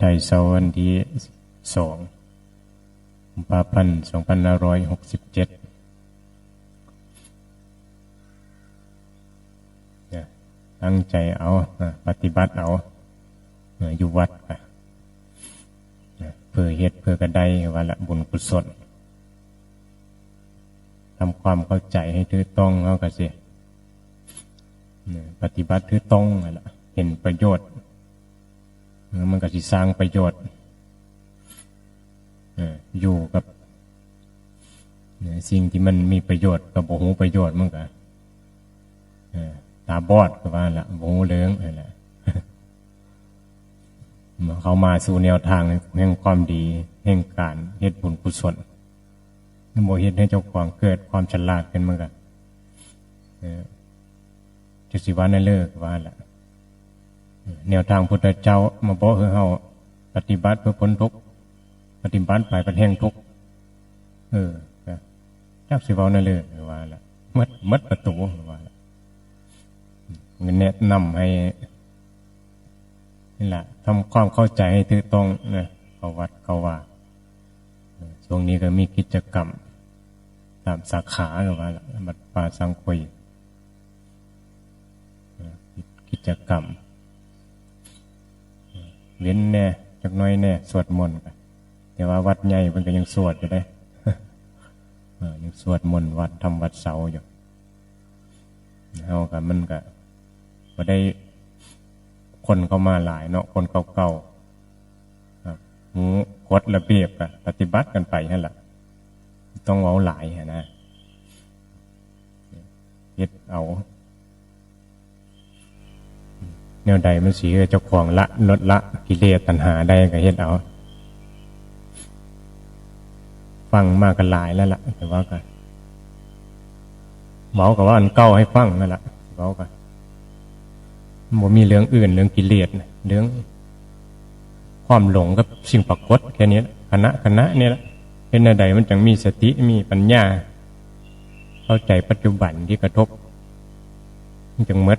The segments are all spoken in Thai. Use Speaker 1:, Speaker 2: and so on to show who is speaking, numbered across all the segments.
Speaker 1: ไทยเสาร์วันที่สองกุมภาพันธ์สองพันห้าร้อยหกสิบเจ็ดตั้งใจเอา ปฏิบัติเอาอยู่วัดเพื่อเฮ็ดเพื่อกระได้ว่าละบุญกุศลทำความเข้าใจให้ถือต้องเอากระเสียนะปฏิบัติถือต้องละเห็นประโยชน์ มันก็สิสร้างประโยชน์อยู่กับสิ่งที่มันมีประโยชน์กับโอ้โหประโยชน์มันก็ตาบอดก็ว่าละโอ้โหเลืองนั่นแหละเขามาสู่แนวทางแห่งความดี แห่งการเฮ็ดบุญกุศลนโมเฮ็ดให้เจ้าของเกิดความฉลาดขึ้นเมือกันจะสิว่าในเลิกว่าละ แนวทางพุทธเจ้ามาบอกให้เฮาปฏิบัติเพื่อพ้นทุกข์ปฏิบัติไปประแห่งทุกข์เออจักสิเว้าในเลิกว่าละมัดมัดประตูว่าละมันแนะนำให้นี่แหละทำความเข้าใจให้ถูกต้องนะเขาวัดเขาว่าช่วงนี้ก็มีกิจกรรม ตามสาขาก็ว่าละบัดป่าสังคุยกิจกรรม เว้นแน่จักน้อยแน่สวดมนต์แต่ว่าวัดใหญ่มันก็ยังสวดอยู่เลยเออยังสวดมนต์วัดทำวัดเสาอยู่เอากันมันก็บ่ได้คนเข้ามาหลายเนาะคนเก่าๆหูกฎระเบียบอะปฏิบัติกันไปนั่นแหละต้องเอาหลายนะเฮ็ดเอา แนวใดมันสีเจ้าของละลดละกิเลสตัณหาได้ก็เฮ็ดเอา ฟังมากกันหลายแล้วล่ะแต่ว่าก็เมากับว่าอันเก้าให้ฟังนั่นแหละเมากันบ่มีเรื่องอื่นเรื่องกิเลสนะเรื่องความหลงกับสิ่งปรากฏแค่นี้คณะคณะเนี่ยละเป็นใดมันจังมีสติมีปัญญา เข้าใจปัจจุบันที่กระทบมันจังมด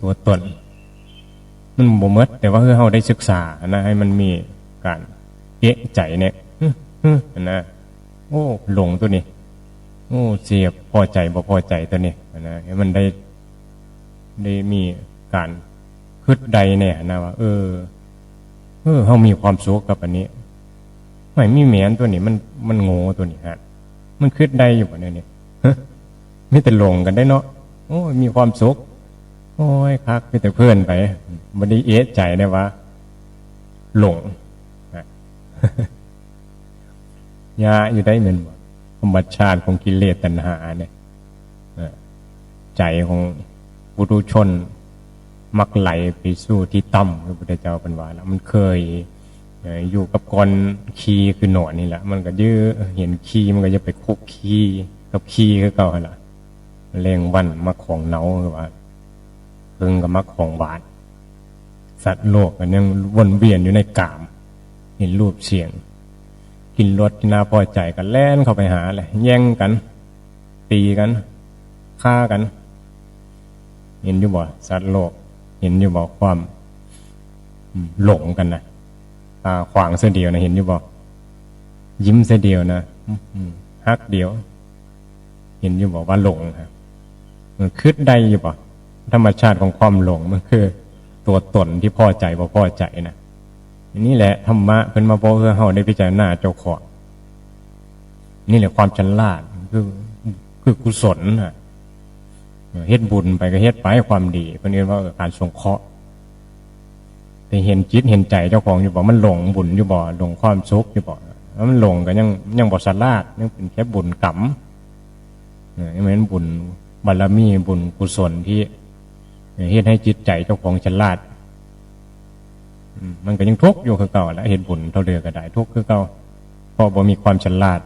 Speaker 1: ตัวตน มันบ่มดแต่ว่าคือเราได้ศึกษานะให้มันมีการเอะใจเนี่ยนะโอ้หลงตัวนี้โอ้เสียบพอใจบ่พอใจตัวนี้นะให้มันได้ได้มีการคืดใดเนี่ยนะว่า เออ เออเขามีความสุขกับอันนี้ไม่มีแมนตัวนี้ มันมันโง่ตัวนี้ฮะมันคืดใดอยู่เนี่ยเนี่ยไม่แต่หลงกันได้เนาะโอ้ยมีความสุขโอ้ยคักไม่แต่เพื่อนไป บันนี้เอะใจได้ว่า หลงยาอยู่ได้เงินบ่ธรรมชาติของกิเลสตัณหาเนี่ยใจของบุรุชน มักไหลไปสู่ที่ต่ำพระพุทธเจ้าเป็นว่าแล้วมันเคยอยู่กับกอนคีคือหนอนนี่แหละ มันก็ยื้อเห็นคีมันก็จะไปคุกคีกับคีคือเก่าละเล่งวันมาของเนาคือว่าพิ่งกับมักของหวาน สัตว์โลกมันยังวนเวียนอยู่ในกามเห็นรูปเสียง กินรสที่น่าพอใจกันแล่นเข้าไปหาเลยแย่งกัน ตีกันฆ่ากัน เห็นอยู่บ่สัตว์โลก เห็นอยู่บ่ความหลงกันนะตาขวางเสียเดียวนะเห็นอยู่บ่ยิ้มเสียเดียวนะฮักเดียว เห็นอยู่บ่ว่าหลงครับมันคืดได้อยู่บ่ธรรมชาติของความหลงมันคือ ตัวตนที่พ่อใจบ่พ่อใจนะนี่แหละธรรมะเป็นมาบอกเพื่อเฮาได้พิจารณาเจ้าของนี่แหละความฉลาดคือคือกุศลนะเฮ็ดบุญไปก็เฮ็ดไปความดีเพื่นเรียกว่าการสงเคราะห์แต่เห็นจิตเห็นใจเจ้าของอยู่บ่มันหลงบุญอยู่บ่หลงความสุขอยู่บ่แล้วมันหลงก็ยังยังบ่สลาดยังเป็นแค่บุญกรรมเนี่ยเหมือนบุญบารมีบุญกุศลที่ เฮ็ดให้จิตใจเจ้าของฉลาดมันก็ยังทุกข์อยู่คือเก่าแล้วเห็นบุญเท่าเดือก็ได้ทุกข์คือเก่าเพราะบ่มีความฉลาด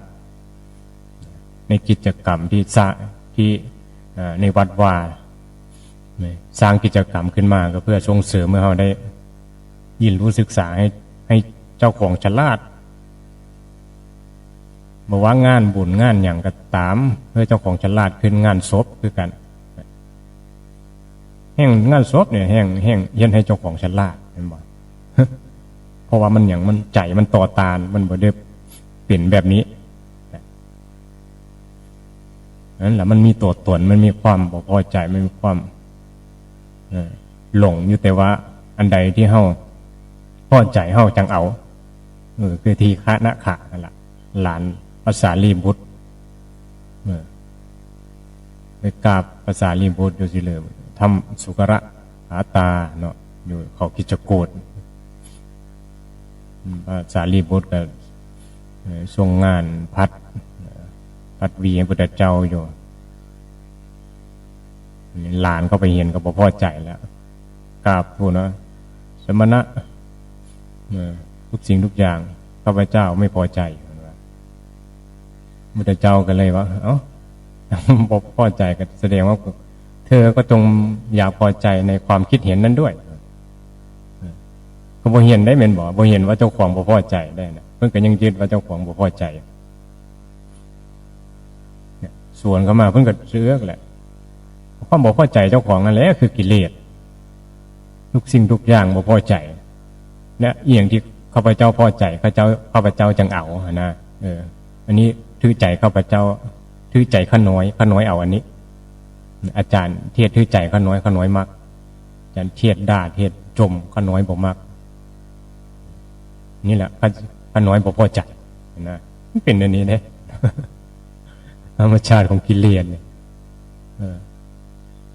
Speaker 1: ในกิจกรรมที่สะที่ในวัดว่าสร้างกิจกรรมขึ้นมาก็เพื่อส่งเสริมเมื่อเราได้ ยินรู้ศึกษาให้ให้เจ้าของฉลาดมาว่างานบุญงานอย่างก็ตาม เพื่อเจ้าของฉลาดขึ้นงานศพคือกัน แห่งงานศพเนี่ยแห่งแห่งยันให้เจ้าของฉลาดเห็นบ่ราะว่ามันอย่างมันใจมันต่อตานมันบ่ได้เปลี่ยนแบบนี้นั่นแหละมันมีตัวตนมันมีความบ่พอใจมันมีความหลงอยู่แต่ว่า อันใดที่เฮาพอใจเฮาจังเอาเออคือทีฆะนะขะนั่นแหละหลานภาษาลีบุตรเออไปกราบภาษาลีบุตรอยู่สิเลย ทำสุกระหาตาเนาะอยู่เขากิจโกฏพระสารีบุตรก็ทรงงานพัด พัดวีให้พุทธเจ้าอยู่หลานก็ไปเห็นก็บอพอใจแล้วกราบทูลว่าสมณะทุกสิ่งทุกอย่างข้าพเจ้าไม่พอใจพุทธเจ้าก็เลยว่า เอ้าบอพอใจก็แสดงว่า ธอก็จงอย่าพอใจในความคิดเห็นนั้นด้วยก็บ่เห็นได้แม่นบ่บ่เห็นว่าเจ้าของบ่พอใจได้นะเพิ่นก็ยังยึดว่าเจ้าของบ่พอใจส่วนเข้ามาเพิ่นก็เชื่อแหละความบ่พอใจเจ้าของนั่นแหละคือกิเลสทุกสิ่งทุกอย่างบ่พอใจเนี่ยเอียงที่ข้าพเจ้าพอใจข้าเจ้าข้าพเจ้าจังเอานนะเออ อันนี้ถือใจข้าพเจ้าถือใจข้าน้อยข้าน้อยเอาอันนี้ อาจารย์เทศถือใจข้าน้อยข้าน้อยมักอาจารย์เทศด่าเทศจมข้าน้อยบ่มักนี่แหละข้าข้าน้อยบอกพอใจนะมันเป็นอันนี้เนี่ยธรรมชาติของกิเลสเนี่ย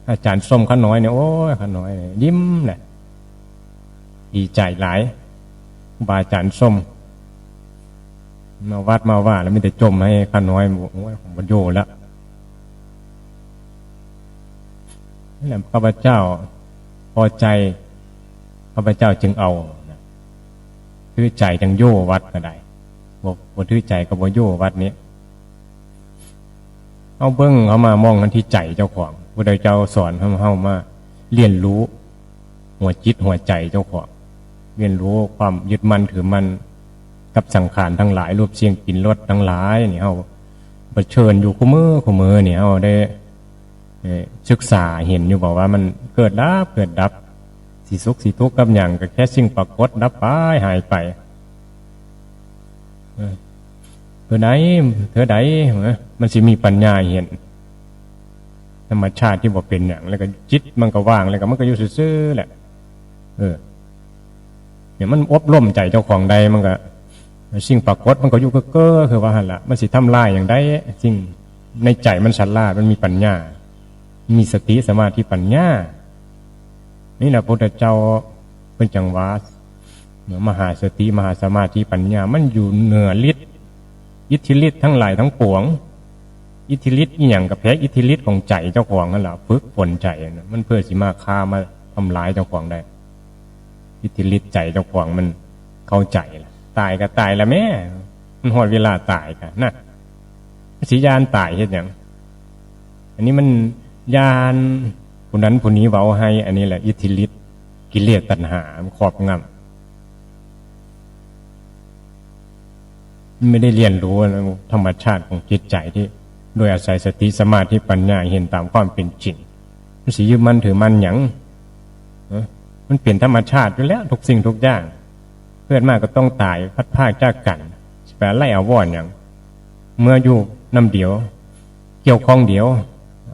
Speaker 1: อาจารย์ส้มข้าน้อยเนี่ยโอ้ยข้าน้อยเนี่ยยิ้มเนี่ยดีใจหลาย บาอาจารย์ส้มมาวัดมาว่า แล้วไม่แต่จมให้ข้าน้อยโอ้ยผมโยแล้ว ข้าพเจ้าพอใจข้าพเจ้าจึงเอานะถือใจจังโย่วัดก็ได้บอกบ่ถือใจก็บ่โย่วัดนี้เอาเบิ้งเขามามองกันที่ใจเจ้าของพระเจ้าสอนเขาเข้ามาเรียนรู้ หัวจิตหัวใจเจ้าของเรียนรู้ความยึดมั่นถือมั่นกับสังขารทั้งหลายรูปเสียงกลิ่นรสทั้งหลายนี่เขาเผชิญอยู่คู่มือคู่มือเนี่ยเขาได้ ศึกษาเห็นอยู่บอกว่ามันเกิดดับเกิดดับสีสุขสีทุกข์กับอย่างก็แค่สิ่งปรากฏดับไปหายไปเธอไหนเธอใดเหรอมันสิมีปัญญาเห็นธรรมชาติที่บอกเป็นอย่างแล้วก็จิตมันก็ว่างแล้วก็มันก็อยู่ซื่อๆแหละเออเนี่ยมันอบรมใจเจ้าของใดมันก็สิ่งปรากฏมันก็อยู่ก็เก้อคือว่าหันละมันสิทำลายอย่างใดสิ่งในใจมันฉลาดมันมีปัญญา มีสติสมาธิปัญญา นี่แหละพระพุทธเจ้าเป็นจังหวะเหนือมหาสติมหาสมาธิปัญญา มันอยู่เหนือฤทธิ์อิทธิฤทธิ์ทั้งหลายทั้งปวง อิทธิฤทธิ์อหย่างกับแพ้อิทธิฤทธิ์ของใจเจ้าของนั่นแหละฝึกฝนใจนะมันเพื่อสิมาฆ่ามาทำลายเจ้าของได้ อิทธิฤทธิ์ใจเจ้าของมันเข้าใจละตายก็ตายละแม่ มันหอดเวลาตายกันนะสียานตายเห็นอย่างอันนี้มัน ยานผู้นั้นผู้นี้เว้าให้ อันนี้แหละ อิทธิฤทธิ์กิเลสตัณหาครอบงำไม่ได้เรียนรู้ธรรมชาติของจิตใจที่โดยอาศัยสติสมาธิปัญญาเห็นตามความเป็นจริงมันสิยึดมันถือมันหยังมันเปลี่ยนธรรมชาติอยู่แล้ว ทุกสิ่งทุกอย่าง เพื่อนมากก็ต้องตายพัดพากจากกันแปลไล่เอาวอนอย่างเมื่ออยู่น้ำเดียว เกี่ยวข้องเดียว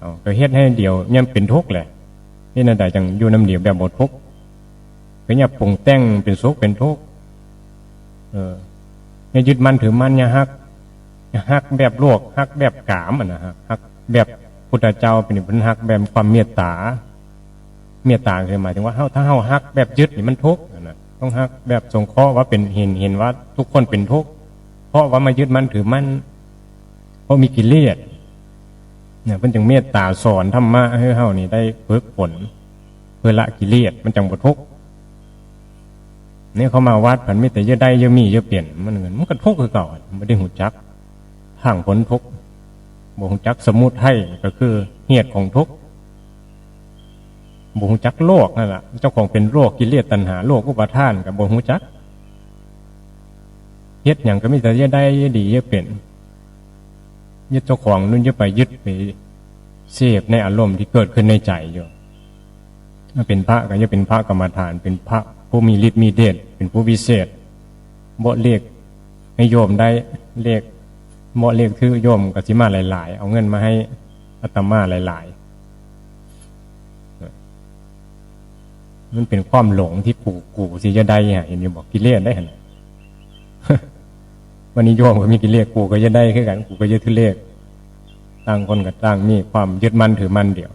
Speaker 1: เอาก็เฮ็ดให้เดียวย่ำเป็นทุกข์แหละนี่นั่นแต่จังอยู่น้ำเดียวแบบหมดทุกข์ก็อย่าปรุงแต่งเป็นสุขเป็นทุกข์เออย่ายึดมั่นถือมั่นอย่าฮักย่าฮักแบบโลกฮักแบบกามอะนะฮะฮักแบบพุทธเจ้าเป็นเป็นฮักแบบความเมตตา เมตตาคือหมายถึงว่าเฮาถ้าเฮาฮักแบบยึดนี่มันทุกข์นะต้องฮักแบบสงเคราะห์ว่าเป็นเห็นเห็นว่าทุกคนเป็นทุกข์เพราะว่ามายึดมั่นถือมั่นเพราะมีกิเลส เนี่ยมันจึงเมตตาสอนธรรมะให้เฮานี่ได้ฝึกฝนเพื่อละกิเลสมันจังบทุกข์นี่เขามาวัดผันไม่แต่เยอะได้เยอะมีเยอะเปลี่ยนมันเงินมันก็ทุกข์คือเก่าไม่ได้หูจักทางผลทุกข์บ่หูจักสมุทัยก็คือเหตุของทุกข์บ่หูจักโลกนั่นแหละเจ้าของเป็นโรคกิเลสตัณหาโลกอุปาทานกับบ่หูจักเฮ็ดอย่างก็มีแต่เยอะได้เยอะดีเยอะเป็น ยึดเจ้าของนู่นยึดไปยึดไปเสพในอารมณ์ที่เกิดขึ้นในใจอยู่ถ้าเป็นพระก็จะเป็นพระกรรมฐาน เป็นพระผู้มีฤทธิ์มีเดชเป็นผู้วิเศษบ่เรียกให้โยมได้เรียกบ่เรียกถือโยมกสิมาหลาย ๆ เอาเงินมาให้อาตมาหลาย ๆ มันเป็นความหลงที่กูกูสิจะได้ฮะเห็นอยู่บอกกิเลสได้เหั่น วันนี้โยมก็มีกิเลสกูก็จะได้คือกันกูก็จะทุเลขต่างคนกับต่างมีความยึดมั่นถือมั่นเดียว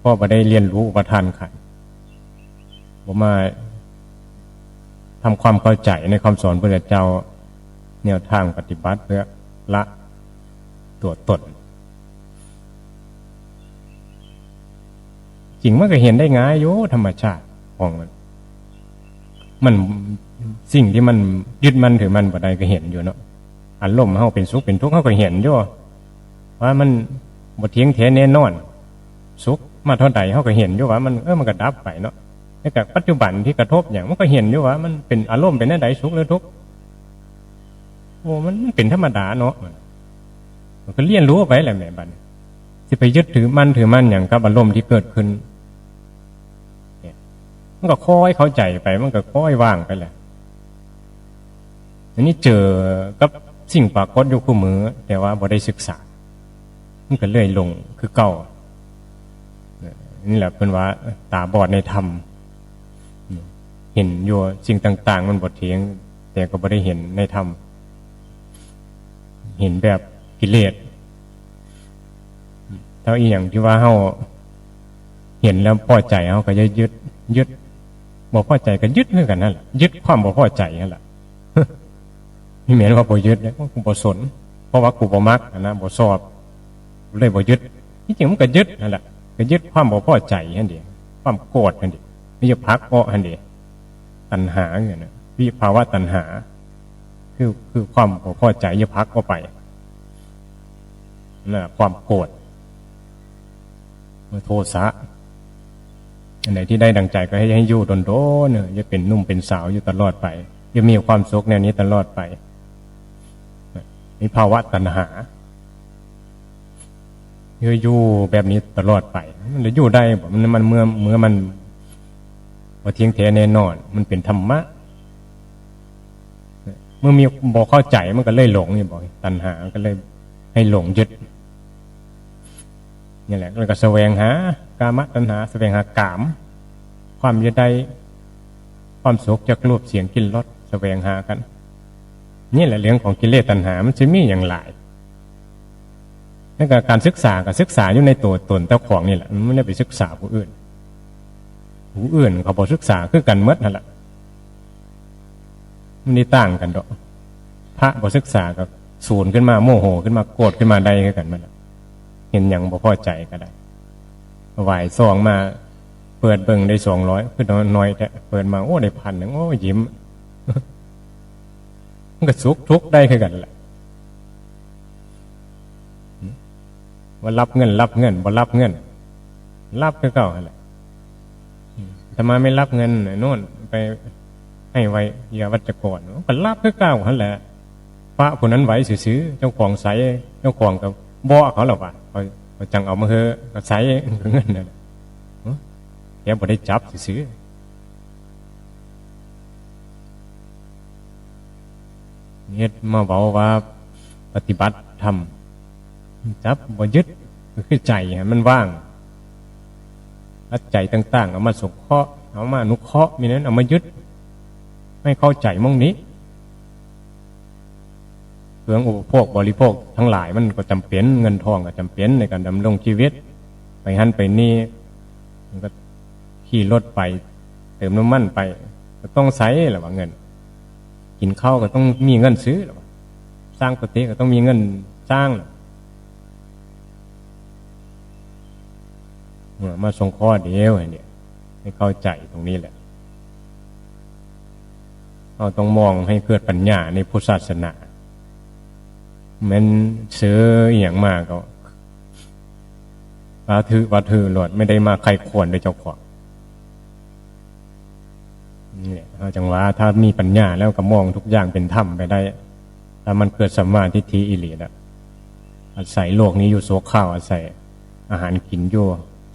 Speaker 1: พราะว่าได้เรียนรู้อุปทานขันผมมาทำความเข้าใจในคำสอนพระเจ้าแนวทางปฏิบัติเพื่อละตัวตนจริงมันก็เห็นได้ง่ายโยธรรมชาติของมัน มัน สิ่งที่มันยึดมันถือมันบ่ได้ก็เห็นอยู่เนาะอารมณ์เฮาเป็นสุขเป็นทุกข์เฮาก็เห็นอยู่ว่ามันบ่เที่ยงแท้แน่นอน สุขมาเท่าใดเฮาก็เห็นอยู่ว่ามันเออมันก็ดับไปเนาะในกับปัจจุบันที่กระทบอย่างมันก็เห็นอยู่ว่า มันเป็นอารมณ์เป็นแนวใดสุขหรือทุกข์โอ้มันมันเป็นธรรมดาเนาะมันก็เรียนรู้ไปแหละแม่บัดนี้สิไปยึดถือมันถือมันอย่างกับอารมณ์ที่เกิดขึ้นมันก็ค่อยเข้าใจไป มันก็ค่อยว่างไปแหละ อันนี้เจอกับสิ่งปรากฏอยู่คู่มือ แต่ว่าบ่ได้ศึกษา มันก็เลื่อยลงคือเก่า นี่แหละเป็นว่าตาบอดในธรรม เห็นอยู่สิ่งต่าง ๆ มันบดเทียง แต่ก็บ่ได้เห็นในธรรม เห็นแบบกิเลสเท่าอีอย่างที่ว่าเฮาเห็นแล้วพอใจเฮาก็จะยึดยึดบ่พอใจก็ยึดเือกันนั่นแหละยึดความบ่พอใจนั่นแหละ นี่เหมือนว่าบ่ยึดเนี่ยกูบ่สน เพราะว่ากูบ่มักนะบ่ชอบเลยบ่ยึดที่จริงมันก็ยึดนั่นแหละก็ยึดความบ่พอใจนั่นเดีความโกรธนั่นเดีไม่ใช่พักเอ้อนั่นเดีตัณหาเนี่ยนะวิภาวะตัณหา คือคือความบ่พอใจอย่าพักก็ไปนั่นความโกรธโทสะอันไหนที่ได้ดังใจก็ให้ให้อยู่ดนโดนเนอะจะเป็นนุ่มเป็นสาวอยู่ตลอดไปจะมีความสุขแนวนี้ตลอดไป มีภาวะตัณหาเยอะอยู่แบบนี้ตลอดไป มันจะอยู่ได้มันมันเมื่อเมื่อมันว่าเที่ยงแท้แน่นอน มันเป็นธรรมะ เมื่อมีบอกเข้าใจมันก็เลยหลงนี่บอกตัณหาก็เลยให้หลงยึดนี่แหละแล้วก็แสวงหากามตัณหาแสวงหากาม ความยึดได้ความสุขจากรูปเสียงกินรสแสวงหากัน นี่แหละเรื่องของกิเลสตัณหา มันจะมีอย่างหลายนั่นก็การศึกษากับศึกษาอยู่ในตัวตนเจ้าของนี่แหละมันไม่ได้ไปศึกษาผู้อื่น ผู้อื่นเขาบอกศึกษาคือกันเมื่นั่นแหละมันนี่ต่างกันดอก พระบอศึกษากับศูนย์ขึ้นมาโมโห ขึ้นมาโกรธขึ้นมาได้กันมันเห็นอย่างบ่พอใจก็ได้ไหวซองมา เปิดเบิ่งได้สองร้อยคือน้อยแต่เปิดมาโอ้ได้พันหนึ่งโอ้ยิ้ม มันก็สุกทุกได้คือกันแหละว่ารับเงิน รับเงินบ่รับเงิน รับคือเก่าแหละทำไมไม่รับเงินโน่นไปให้ไว้ยาวัจกรก็รับคือเก่าหันแหละพระคนนั้นไหวซื้อเจ้าของใสเจ้าของกับบ่อเขาหรอวะเขาจังเอามาเฮอก็ใสเงินนั่นแกบ่ได้จับซื้อ เนี่ยมาบอกว่าปฏิบัติธรรมจับบ่ยึดคือใจมันว่างอัดใจต่าง ๆ เอามาสงเคราะห์เอามานุเคราะห์มีนั้นเอามายึด ไม่เข้าใจมองนี้เครื่องอุปโภคบริโภคทั้งหลายมันก็จำเป็นเงินทองก็จำเป็นในการดำรงชีวิต ไปหันไปนี่มันก็ขี่รถไป เติมน้ำมันไปก็ต้องใช้หรือว่าเงิน กินข้าวก็ต้องมีเงินซื้อหรือว่าสร้างปฏิก็ต้องมีเงินสร้างหรือมาทรงข้อเดียวเนี่ยให้เข้าใจตรงนี้แหละเราต้องมองให้เกิดปัญญาในพุทธศาสนามันเสืออย่างมากก็วาถือวาถือหลดไม่ได้มาใครควรโดยเจ้าของ เนี่ยจังหว่าถ้ามีปัญญาแล้วก็มองทุกอย่างเป็นธรรมไปได้ถ้ามันเกิดสัมมาทิฏฐิอิริละอาศัยโลกนี้อยู่โซข้าวอาศัย อาหารกินอยู่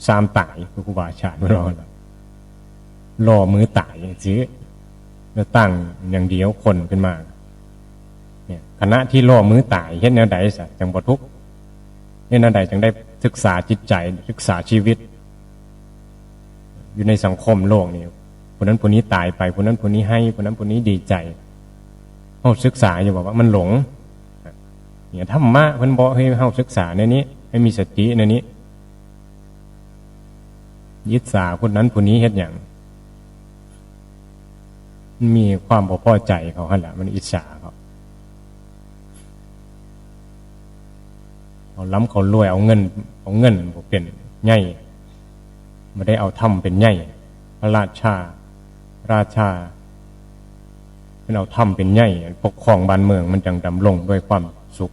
Speaker 1: สามตายครูบาอาจารย์เราล่อมือตายซื้อเลือกตั้งอย่างเดียวคนขึ้นมา เนี่ยคณะที่ล่อมือตายเฮ็ดแนวใดสะจังบทุกเฮ็ดแนวใดจังได้ศึกษาจิตใจศึกษาชีวิต อยู่ในสังคมโลกนี่ คนนั้นคนนี้ตายไปคนนั้นคนนี้ให้คนนั้นคนนี้ดีใจเฮาศึกษาอยู่บอกว่ามันหลงเนี่ยธรรมะเพิ่นบอกให้เฮาศึกษาในนี้ ให้มีสติในนี้ ยิดสาคนนั้นคนนี้เฮ็ดอย่างมีความบ่พอใจเขาหันแหละมันอิจฉาเขาเอาล้ำเขารวยเอาเงิน เอาเงินบ่เป็นใหญ่ไม่ได้เอาถ้ำเป็นใหญ่พระราชา ราชาเป็นเอาถ้ำเป็นใหญ่ปกครองบ้านเมืองมันจังดำรงด้วยความสุข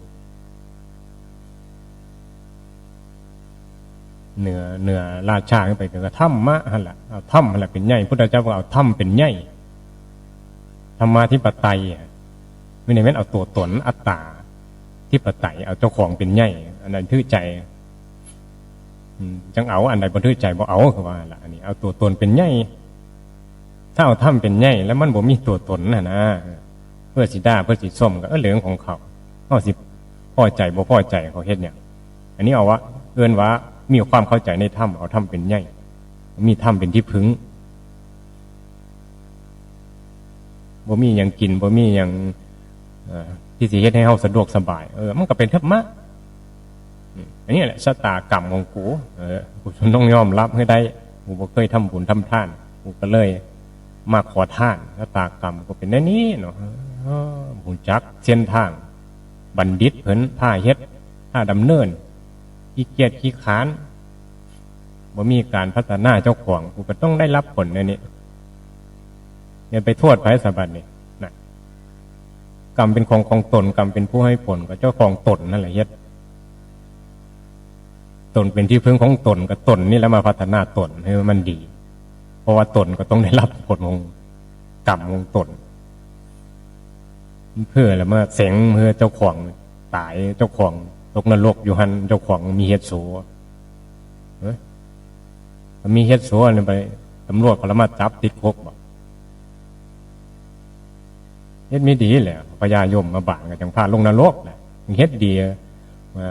Speaker 1: เหนือเหนือราชาขึ้นไปก็ถ้ำมะหันละเอาถ้ำหันละเป็นใหญ่พุทธเจ้าก็เอาถ้ำเป็นใหญ่ธรรมาธิปไตยไม่ได้แม่นเอาตัวตนอัตตาที่ปไตยเอาเจ้าของเป็นใหญ่อันนั้นทื่อใจจังเอาอันใดบ่ทื่อใจบ่เอาคือว่าละอันนี้เอาตัวตนเป็นใหญ่ เอาถ้ำเป็นใหญ่แล้วมันบ่มีตัวตนน่ะนะเพื่อสิด่าเพื่อสิส้มก็เออเหลืองของเขาเขาสิพอใจบ่พอใจเขาเฮ็ดเนี่ยอันนี้เอาว่าเอื้อนว่ามีความเข้าใจในถ้ำเอาถ้ำเป็นใหญ่มีถ้ำเป็นที่พึ่งบ่มีอย่างกินบ่มีอย่างเอ่อที่สิเฮ็ดให้เฮาสะดวกสบาย เออมันก็เป็นธรรมะอันนี้แหละชะตากรรมของกู เออกูต้องยอมรับให้ได้กูบ่เคยทำบุญทำทานกูก็เลย มาขอทานชะตากรรมก็เป็นแน่นี้เนาะหูจักเส้นทาง บัณฑิตเพิ่นผ้าเฮ็ดผ้าดำเนินขี้เกียจขี้ขานบ่มีการพัฒนาเจ้าของกูก็ต้องได้รับผลในนี้เนี่ยไปโทษไผสบัตินี่นะกรรมเป็นของของตนกรรมเป็นผู้ให้ผลก็เจ้าของตนนั่นแหละเฮ็ดตนเป็นที่พึ่งของตนก็ตนนี่แล้วมาพัฒนาตนให้มันดี เพราะว่าตนก็ต้องได้รับผลของกรรมของตน เพื่อแล้วมาเสงเพื่อเจ้าของตายเจ้าของตกนรกอยู่หันเจ้าของมีเฮ็ดโสเอ้ยมีเฮ็ดโสอันนี้ไปตำรวจเขาละมาจับติดคุกบอกเฮ็ดไม่ดีแหละพญายมมาบางกันจังพาลงนรกแหละเฮ็ดดีมา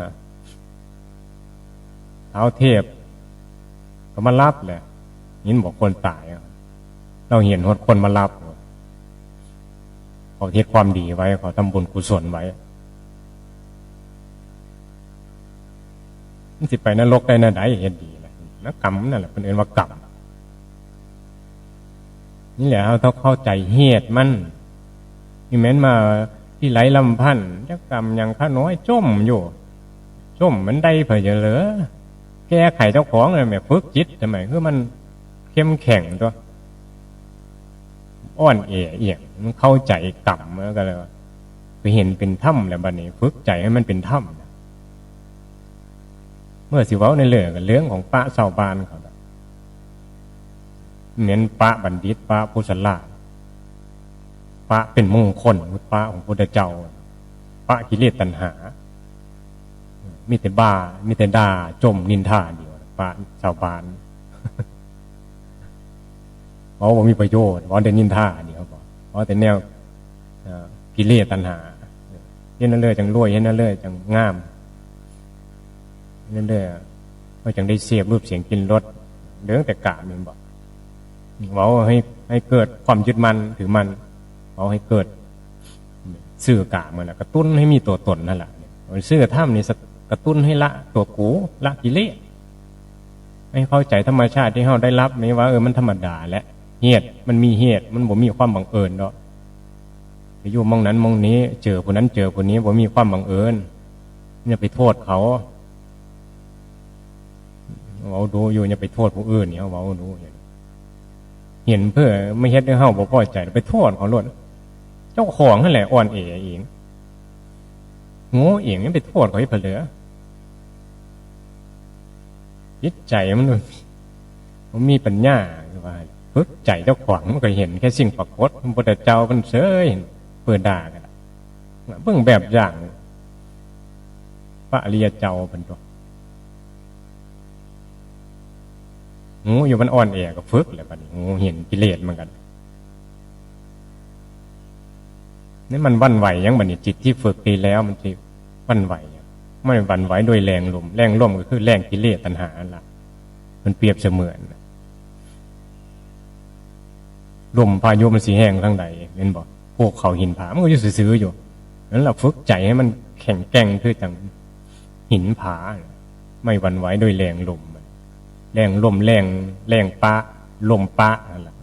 Speaker 1: เท้าเทพก็มารับแหละ ยินบอกคนตายเราเห็นคนมารับเขาเทศความดีไว้เขาทำบุญกุศลไว้มันสิไปนรกได้นะได้เห็นดีแหละนักกรรมนั่นแหละเป็นเอ็นว่ากรรมนี่แหละเราต้องเข้าใจเหตุมันนี่แม้นมาที่ไหลลำพันธ์จักกรรมอย่างข้าน้อยจมอยู่จมมันได้เผยเหลือแก้ไขเจ้าของเลยแม่ฝึกจิตทำไมคือมัน เข้มแข็งตัวอ่อนเอเอียงมันเข้าใจกรรมแล้วก็เลยว่าไปเห็นเป็นถ้ำแล้วบัดนี้ฝึกใจให้มันเป็นถ้ำเมื่อสิว้าในเรื่องกับเรื่องของพระชาวบ้านเขาเน้นพระบัณฑิตพระผู้ฉลาดพระเป็นมงคลพระของพุทธเจ้าพระกิเลสตัณหา มีแต่บ้ามีแต่ด่าจมนินทาเดียวพระชาวบ้าน เพราะว่ามีประโยชน์เพราะแต่นินท่าเดียวบอกเพราะแต่แนวกิเลสตัณหาเห็นนั่นเลยจังรวยเห็นนั่นเลยจังงามเรื่อยๆก็จังได้เสียบรูปเสียงกินรสเรื่องแต่กามันบอกเว้าให้ให้เกิดความยึดมันถือมันเว้าให้เกิดสื่อกามันนะกระตุ้นให้มีตัวตนนั่นแหละเสื่อถ้ำนี่กระตุ้นให้ละตัวกูละกิเลสให้เข้าใจธรรมชาติที่เขาได้รับนี่ว่าเออมันธรรมดาและ เหตุมันมีเหตุมันบ่มีความบังเอิญเนาะไปอยู่มองนั้นมองนี้ เจอคนนั้นเจอคนนี้บ่มีความบังเอิญเนี่ยไปโทษเขาเอาดูอยู่อย่าไปโทษผู้อื่นเนี่ยเอาดูอย่างเห็นเพื่อไม่เฮ็ดให้เฮาบ่พอใจไปโทษเขาล้นเจ้าของนั่นแหละอ่อนเอเองโง่เองนี่ไปโทษเขาให้เผลอยึดใจมันมันมีปัญญาคือว่า ฝึกใจเจ้าของมันก็เห็นแค่สิ่งปรากฏพระพุทธเจ้ามันเสยเปิดด่ากันเบิ่งแบบอย่างพระอริยเจ้าเป็นตัวงูอยู่มันอ่อนแอก็ฝึกแหละบัดนี้งูเห็นกิเลสเหมือนกันนี่มันวันไหวยังบัดนี้จิตที่ฝึกดีแล้วมันจะวันไหวไม่วันไหวโดยแรงลมแรงลมก็คือแรงกิเลสตัณหาละมันเปรียบเสมือน ลมพายุมันสีแห้งทั้งใดเห็นบอกพวกเขาหินผามันก็อยู่ซื่อๆอยู่นั้นเราฝึกใจให้มันแข็งแกร่งคือจังหินผา ไม่หวันไหวโดยแรงลมแรงลมแรงแรงปะลมปะนั่นแหละ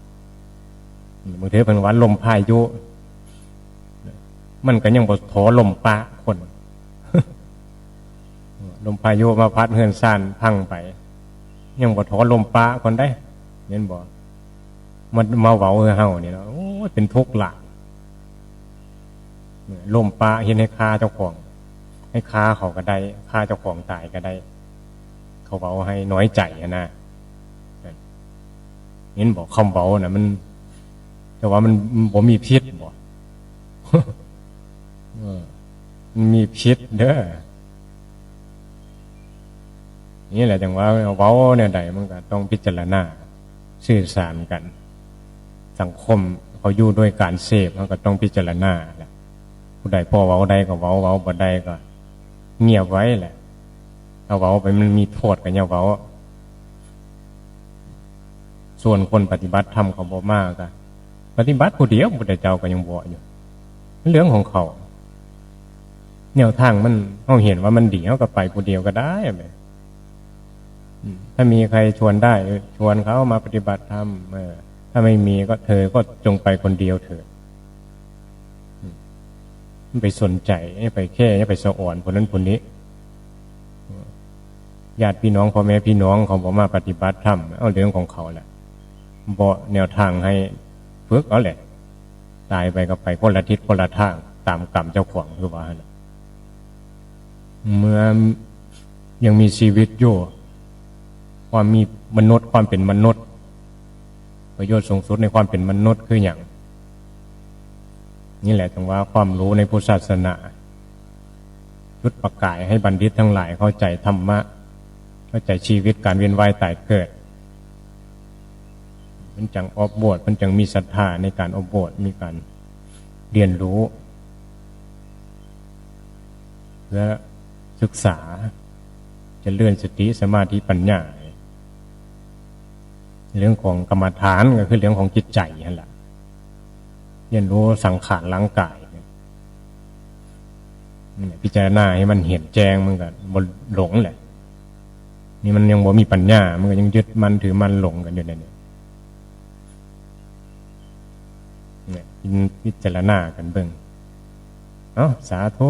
Speaker 1: บางทีเป็นว่าลมพายุ มันก็ยังบทถอลมปะคน ลมพายุมาพัดเฮือนซ่านพังไป ยังบทถอลมปะคนได้เห็นบอก มันมาเว้าเฮาเนี่ยเนาะโอ้เป็นทุกข์หลักลมปะเห็นให้คาเจ้าของ ให้คาเขาก็ได้คาเจ้าของตายก็ได้ เขาเบาให้น้อยใจอะนะเห็นบอกคำเบานะมัน แต่ว่ามันบ่มีพิษบ่เออมันมีพิษเด้อนี่แหละจังว่าเว้าเนี่ยใดมันก็ต้องพิจารณาสื่อสารกัน สังคมเขาอยู่ด้วยการเสพมันก็ต้องพิจารณาแหละผู้ใดพ่อเว้าใดก็เว้าเว้าบ่ใดก็ เงียบไว้แหละเอาเว้าไปมันมีโทษกันเนี่ยเว้าส่วนคนปฏิบัติธรรมเขาบอกมากกันปฏิบัติผู้เดียวพุทธเจ้าก็ยังบอกอยู่เรื่องของเขาแนวทางมันเขาเห็นว่ามันดีเขาก็ไปผู้เดียวก็ได้ไหมถ้ามีใครชวนได้ ชวนเขามาปฏิบัติธรรมเออ ถ้าไม่มีก็เธอก็จงไปคนเดียวเถอะไม่ไปสนใจไม่ไปแค่ไม่ไปสะอ่อนคนนั้นคนนี้ญาติพี่น้องพ่อแม่พี่น้องขาบอกมาปฏิบัติธรรมเอาเรื่องของเขาแหละบอกแนวทางให้ฝึกเอาแหละ ตายไปก็ไปคนละทิศคนละทาง ตามกรรมเจ้าของคือว่าเมื่อยังมีชีวิตอยู่ความมีมนุษย์ความเป็นมนุษย์ ประโยชน์สูงสุดในความเป็นมนุษย์คืออย่างนี่แหละถึงว่าความรู้ในพุทธศาสนาชุดประกายให้บัณฑิตทั้งหลายเข้าใจธรรมะ เข้าใจชีวิตการเวียนว่ายตายเกิด มันจังอบบวชมันจังมีศรัทธาในการอบบวชมีการเรียนรู้ และศึกษาจะเลื่อนสติสมาธิปัญญา เรื่องของกรรมฐานก็คือเรื่องของจิตใจนั่นแหละเรียนรู้สังขารร่างกายนี่พิจารณาให้มันเห็นแจ้งมันก็บนหลงแหละ นี่มันยังบ่มีปัญญา มันก็ยังยึดมันถือมันหลงกันอยู่ในนี้เนี่ยพิจารณากันเบิ่งเอ้าสาธุ